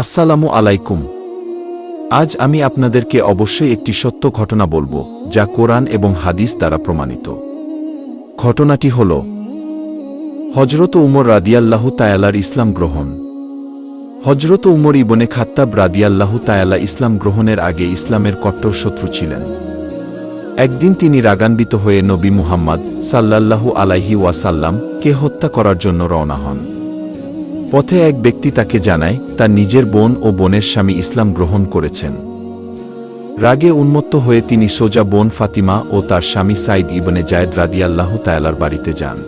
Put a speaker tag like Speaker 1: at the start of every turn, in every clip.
Speaker 1: আসসালামু আলাইকুম। আজ আমি আপনাদেরকে অবশ্যই একটি সত্য ঘটনা বলব, যা কোরআন এবং হাদিস দ্বারা প্রমাণিত। ঘটনাটি হল হজরত উমর রাদিয়াল্লাহু তায়ালার ইসলাম গ্রহণ। হজরত উমর ইবনে খাত্তাব রাদিয়াল্লাহু তায়ালা ইসলাম গ্রহণের আগে ইসলামের কট্টর শত্রু ছিলেন। একদিন তিনি রাগান্বিত হয়ে নবী মুহাম্মদ সাল্লাল্লাহু আলাইহি ওয়াসাল্লাম কে হত্যা করার জন্য রওনা হন। পথে এক ব্যক্তি তাকে জানায়, তার নিজের বোন ও বোনের স্বামী ইসলাম গ্রহণ করেছেন। রাগে উন্মত্ত হয়ে তিনি সোজা বোন ফাতিমা ও তার স্বামী সাইদ ইবনে জায়দ রাদিয়াল্লাহ তায়ালার বাড়িতে যান।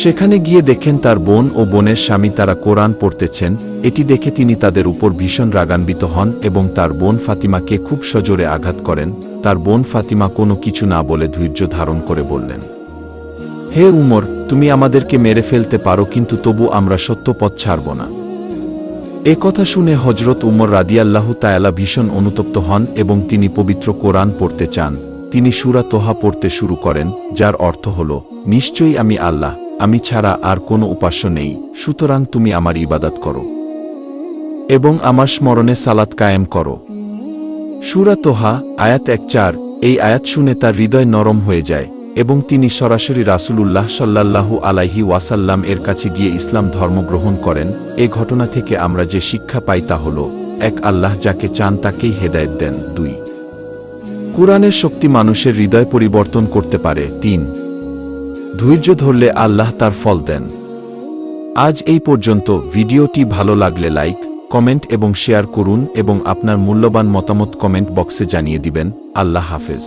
Speaker 1: সেখানে গিয়ে দেখেন তার বোন ও বোনের স্বামী তারা কোরআন পড়তেছেন, এটি দেখে তিনি তাদের উপর ভীষণ রাগান্বিত হন এবং তার বোন ফাতিমাকে খুব সজোরে আঘাত করেন, তার বোন ফাতিমা কোনো কিছু না বলে ধৈর্য ধারণ করে বললেন। হে উমর, তুমি আমাদেরকে মেরে ফেলতে পারো, কিন্তু তবু আমরা সত্য পথ ছাড়ব না। এ কথা শুনে হজরত উমর রাদিয়াল্লাহু তায়ালা ভীষণ অনুতপ্ত হন এবং তিনি পবিত্র কোরআন পড়তে চান। তিনি সুরা তোহা পড়তে শুরু করেন, যার অর্থ হল, নিশ্চয়ই আমি আল্লাহ, আমি ছাড়া আর কোনো উপাস্য নেই, সুতরাং তুমি আমার ইবাদত করো এবং আমার স্মরণে সালাত কায়েম করো। সুরা তোহা, আয়াত এক চার, এই আয়াত শুনে তার হৃদয় নরম হয়ে যায়। এবং তিনি সরাসরি রাসূলুল্লাহ সাল্লাল্লাহু আলাইহি ওয়াসাল্লাম এর কাছে গিয়ে ইসলাম ধর্ম গ্রহণ করেন। এ ঘটনা থেকে আমরা যে শিক্ষা পাই তা হল, এক আল্লাহ যাকে চান তাকেই হেদায়েত দেন। দুই, কুরআনের শক্তি মানুষের হৃদয় পরিবর্তন করতে পারে। তিন, ধৈর্য ধরলে আল্লাহ তার ফল দেন। আজ এই পর্যন্ত ভিডিওটি ভালো লাগলে লাইক, কমেন্ট এবং শেয়ার করুন এবং আপনার মূল্যবান মতামত কমেন্ট বক্সে জানিয়ে দিবেন। আল্লাহ হাফেজ।